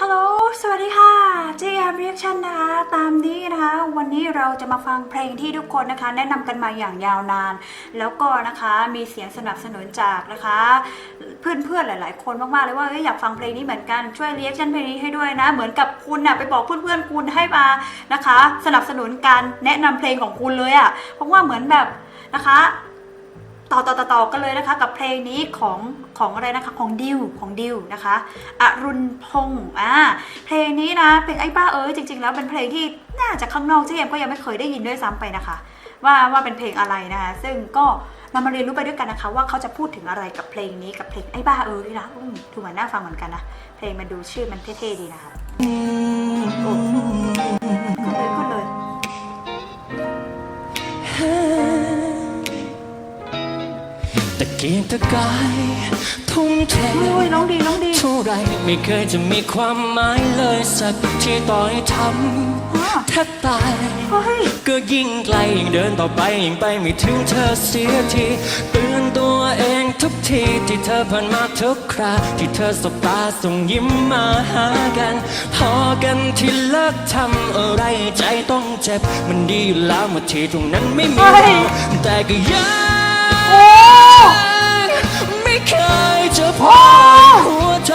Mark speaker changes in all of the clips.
Speaker 1: ฮัลโหล สวัสดีค่ะเจียมเรียกชันนะคะ ตามนี้นะคะ วันนี้เราจะมาฟังเพลงที่ทุกคนนะคะ แนะนำกันมาอย่างยาวนาน แล้วก็นะคะมีเสียงสนับสนุนจากนะคะ เพื่อนๆหลาย ๆ คนมากๆเลยว่าเอ้ยอยากฟังเพลงนี้เหมือนกัน ช่วยเรียกชันเพลงนี้ให้ด้วยนะ เหมือนกับคุณน่ะไปบอกเพื่อนๆคุณให้มานะคะ สนับสนุนการแนะนำเพลงของคุณเลยอะ่ะ เพราะว่าเหมือนแบบนะคะ ต่อต่อต่อต่อกันเลยนะคะกับเพลงนี้ของของอะไรนะคะของดิวของดิวนะคะอรุณพงษ์อ่าเพลงนี้นะเพลงไอ้บ้าเอ้ยจริง ๆ แล้วเป็นเพลงที่น่าจะข้างนอกเจมก็ยังไม่เคยได้ยินด้วยซ้ำไปนะคะ ว่าว่าเป็นเพลงอะไรนะคะซึ่งก็เรามาเรียนรู้ไปด้วยกันนะคะ ว่าเขาจะพูดถึงอะไรกับเพลงนี้กับเพลงไอ้บ้าเอ้ยนะอืมดูเหมือนน่าฟังเหมือนกันนะเพลงมันดูชื่อมันเท่ๆดีนะคะ
Speaker 2: ตะเกียกตะกายทุ่มเท
Speaker 1: โอ้ยร้องดีร้องดี
Speaker 2: เท่าไรไม่เคยจะมีความหมายเลยสักที่ต่อยท
Speaker 1: อ้อำ
Speaker 2: แทบตาย
Speaker 1: เฮ้ย
Speaker 2: ก็ยิ่งไกลยิ่งเดินต่อไปยิ่งไปไม่ถึงเธอเสียทีเตือนตัวเองทุกทีที่เธอผ่านมาทุกคราที่เธอสบตาส่งยิ้มมาหากัน พอกันที่เลิกทำอะไรใจต้องเจ็บ มันดีอยู่แล้วเมื่อที่ตรงนั้นไม่มี
Speaker 1: เฮ้ย
Speaker 2: เราแต่ก็ยัง
Speaker 1: โอ้
Speaker 2: ไม่ เคยจะพอหัวใจ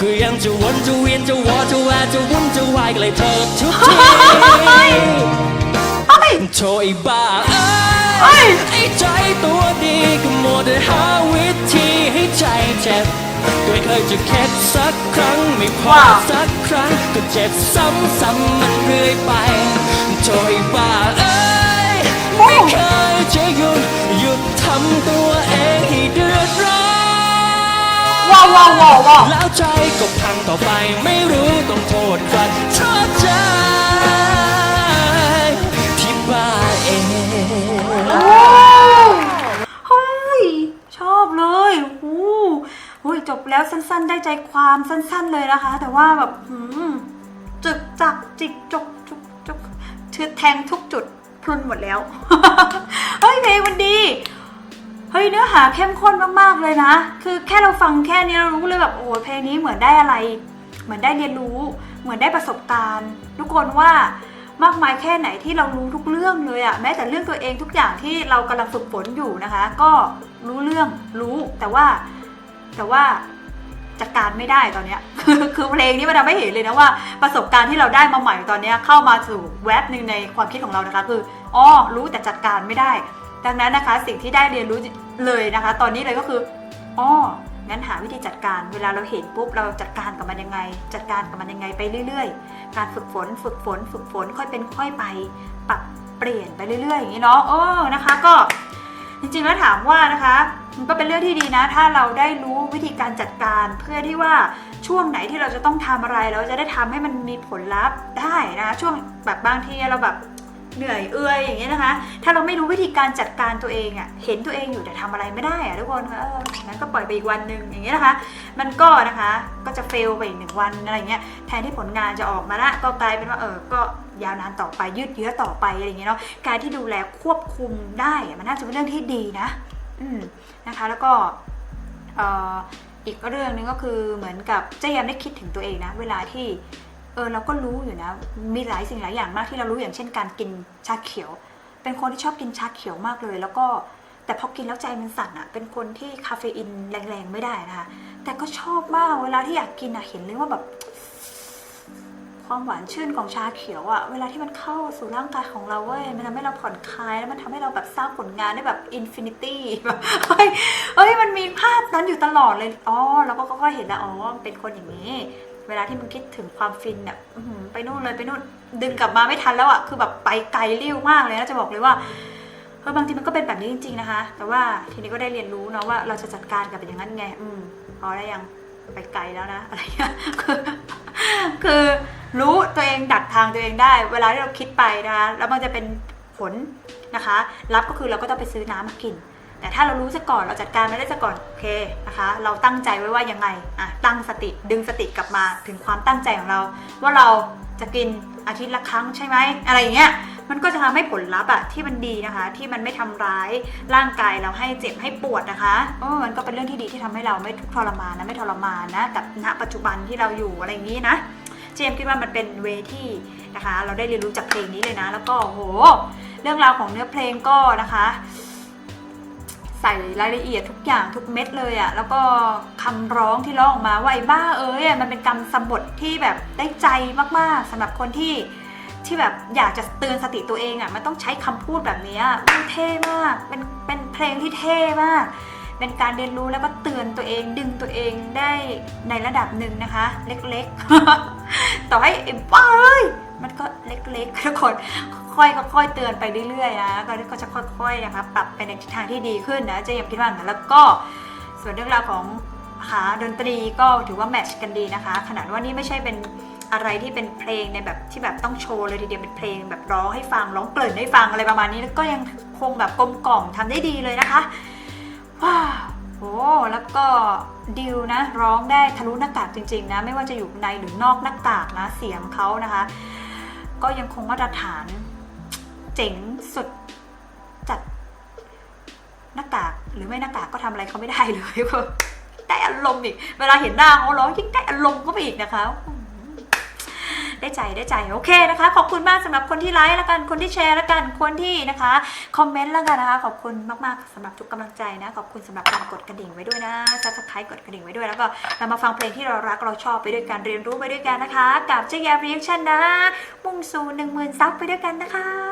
Speaker 2: ก็ยังจะวนจะเวียนจะวอจะแวจะวุ่นจะวายใกล้เธอทุกทีโชยบ้าเอ้ไอ้ใจตัวดีก็มัวแต่หาวิธีให้ใจเจ็บก็ไม่เคยจะเข็ดสักครั้งไม่พอสักครั้งก็เจ็บซ้ำๆมันเรื่อยไปโชยบ้าเอ้ยไม่เคยจะหยุดหยุดทำตัวเองให้เดือดร้อน
Speaker 1: ว้าวว้าวว้าวว้าว
Speaker 2: แล้วใจก็พังต่อไปไม่รู้ต้องโทษใครโทษใจที่บ้าเอง
Speaker 1: เฮ้ยชอบเลยโอ้โหเฮ้ยจบแล้วสั้นๆ ได้ใจความสั้นๆเลยนะคะ แต่ว่าแบบหืมจึกจักจิกจกจุกจุกเชือแทงทุกจุดพรุนหมดแล้ว เฮ้ยเพลงมันดี ฮ้ยเนื้อหาเข้มข้นมากๆเลยนะ คือแค่เราฟังแค่นี้เรารู้เลยแบบโอ้เพลงนี้เหมือนได้อะไร เหมือนได้เรียนรู้ เหมือนได้ประสบการณ์ ทุกคนว่ามากมายแค่ไหนที่เรารู้ทุกเรื่องเลยอะแม้แต่เรื่องตัวเองทุกอย่างที่เรากำลังฝึกฝนอยู่นะคะ ก็รู้เรื่องรู้แต่ว่าแต่ว่าจัดการไม่ได้ตอนเนี้ยคือคือเพลงนี้มันทำให้เห็นเลยนะว่าประสบการณ์ที่เราได้มาใหม่ตอนเนี้ยเข้ามาสู่แวบหนึ่งในความคิดของเรานะคะ คืออ๋อรู้แต่จัดการไม่ได้ ดังนั้นนะคะ สิ่งที่ได้เรียนรู้ เลยนะคะ ตอนนี้เลยก็คืออ๋องั้นหาวิธีจัดการ เวลาเราเห็นปุ๊บเราจัดการกับมันยังไง จัดการกับมันยังไงไปเรื่อย ๆ การฝึกฝน ฝึกฝน ฝึกฝนค่อยเป็นค่อยไป ปรับเปลี่ยนไปเรื่อยๆอย่างนี้เนาะเออนะคะก็จริงๆแล้วถามว่านะคะมันก็เป็นเรื่องที่ดีนะ ถ้าเราได้รู้วิธีการจัดการเพื่อที่ว่าช่วงไหนที่เราจะต้องทำอะไร เราจะได้ทำให้มันมีผลลัพธ์ได้นะช่วงแบบบางทีเราแบบ เหนื่อยเอื่อยอย่างเงี้ยนะคะ ถ้าเราไม่รู้วิธีการจัดการตัวเองอะ่ะเห็นตัวเองอยู่แต่ทำอะไรไม่ได้อะ่ะทุกคนคะเอองั้นก็ปล่อยไปอีกวันหนึ่งอย่างเงี้ยนะคะ มันก็นะคะก็จะเฟลไปอีกหนึ่งวันอะไรเงี้ยแทนที่ผลงานจะออกมาละก็กลายเป็นว่าเออก็ยาวนานต่อไปยืดเยื้อต่อไปอะไรเงี้ยเนาะการที่ดูแลควบคุมได้มันน่าจะเป็นเรื่องที่ดีนะ อืมนะคะ แล้วก็เอ่ออีกเรื่องนึงก็คือเหมือนกับเจ๊ยามได้คิดถึงตัวเองนะ เวลาที่ เออเราก็รู้อยู่นะ มีหลายสิ่งหลายอย่างมากที่เรารู้อย่างเช่นการกินชาเขียว เป็นคนที่ชอบกินชาเขียวมากเลย แล้วก็แต่พอกินแล้วใจมันสั่นอะเป็นคนที่คาเฟอีนแรงๆไม่ได้นะคะ แต่ก็ชอบมากเวลาที่อยากกินอะเห็นเลยว่าแบบ ความหวานชื่นของชาเขียวอะเวลาที่มันเข้าสู่ร่างกายของเราเว้ย มันทำให้เราผ่อนคลายแล้วมันทำให้เราแบบสร้างผลงานได้แบบอินฟินิตี้แบบเฮ้ยเฮ้ยมันมีภาพนั้นอยู่ตลอดเลย อ๋อ แล้วก็ก็เห็นแล้วอ๋อเป็นคนอย่างนี้ เวลาที่มันคิดถึงความฟินอะอื้อหือไปนู่นเลยไปนู่นดึงกลับมาไม่ทันแล้วอะคือแบบไปไกลเลี้ยวมากเลยนะจะบอกเลยว่าเออบางทีมันก็เป็นแบบนี้จริง ๆนะคะ แต่ว่าทีนี้ก็ได้เรียนรู้เนาะว่าเราจะจัดการกับอย่างนั้นไง อืมพอได้ยังไปไกลแล้วนะอะไรเงี้ยคือคือรู้ตัวเองดักทางตัวเองได้ เวลาที่เราคิดไปนะคะแล้วมันจะเป็นผลนะคะ รับก็คือเราก็ต้องไปซื้อน้ำมากิน แต่ถ้าเรารู้ซะก่อนเราจัดการไม่ได้ซะก่อนโอเคนะคะ เราตั้งใจไว้ว่ายังไงอะตั้งสติดึงสติกลับมาถึงความตั้งใจของเรา ว่าเราจะกินอาทิตย์ละครั้งใช่ไหมอะไรอย่างเงี้ยมันก็จะทำให้ผลลัพธ์อะที่มันดีนะคะ ที่มันไม่ทำร้ายร่างกายเราให้เจ็บให้ปวดนะคะเออมันก็เป็นเรื่องที่ดีที่ทำให้เราไม่ทุกทรมานนะไม่ทรมานนะกับณปัจจุบันที่เราอยู่อะไรอย่างนี้นะ เจมคิดว่ามันเป็นเวที่นะคะ เราได้เรียนรู้จากเพลงนี้เลยนะ แล้วก็โหเรื่องราวของเนื้อเพลงก็นะคะ ส่รายละเอียดทุกอย่างทุกเม็ดเลยอะแล้วก็คำร้องที่ร้องออกมาว่าไอ้บ้าเอ้ยมันเป็นกรรมสบทที่แบบได้ใจมากๆสำหรับคนที่ที่แบบอยากจะเตือนสติตัวเองอะมันต้องใช้คำพูดแบบนี้มันเท่มากเป็นเป็นเพลงที่เท่มาก เป็นการเรียนรู้แล้วก็เตือนตัวเองดึงตัวเองได้ในระดับหนึ่งนะคะ เล็กๆ ต่อให้ไอ้บ้าเอ้ย มันก็เล็กๆทุกคนค่อยๆค่อยเตือนไปเรื่อยๆนะก็ก็จะค่อยๆนะคะปรับไปในทิศทางที่ดีขึ้นนะจะยังคิดว่างนั้นแล้วก็ส่วนเรื่องราวของหาดนตรีก็ถือว่าแมทช์กันดีนะคะ ขนาดว่านี่ไม่ใช่เป็นอะไรที่เป็นเพลงในแบบที่แบบต้องโชว์เลยทีเดียวเป็นเพลงแบบร้องให้ฟังร้องเกลิ่นให้ฟังอะไรประมาณนี้แล้วก็ยังคงแบบกลมกล่อมทำได้ดีเลยนะคะว้าวโอ้แล้วก็ดิวนะร้องได้ทะลุหน้ากากจริงๆนะไม่ว่าจะอยู่ในหรือนอกหน้ากากนะเสียงเขานะคะ ก็ยังคงมาตรฐาน เจ๋งสุดจัดหน้ากากหรือไม่หน้ากากก็ทำอะไรเขาไม่ได้เลยได้อารมณ์อีก เวลาเห็นหน้าเขาร้องยิ่งได้อารมณ์ก็ไปอีกนะคะ ได้ใจได้ใจโอเคนะคะ ขอบคุณมากสำหรับคนที่ไลค์แล้วกันคนที่แชร์แล้วกันคนที่นะคะคอมเมนต์แล้วกันนะคะขอบคุณมากๆสำหรับทุกกำลังใจนะขอบคุณสำหรับการกดกระดิ่งไว้ด้วยนะซับสไครต์กดกระดิ่งไว้ด้วยแล้วก็เรามาฟังเพลงที่เรารักเราชอบไปด้วยกันเรียนรู้ไปด้วยกันนะคะ กับเจ๊ยารีแอคชั่นนะมุ่งสู่หนึ่งหมื่นซับไปด้วยกันนะคะ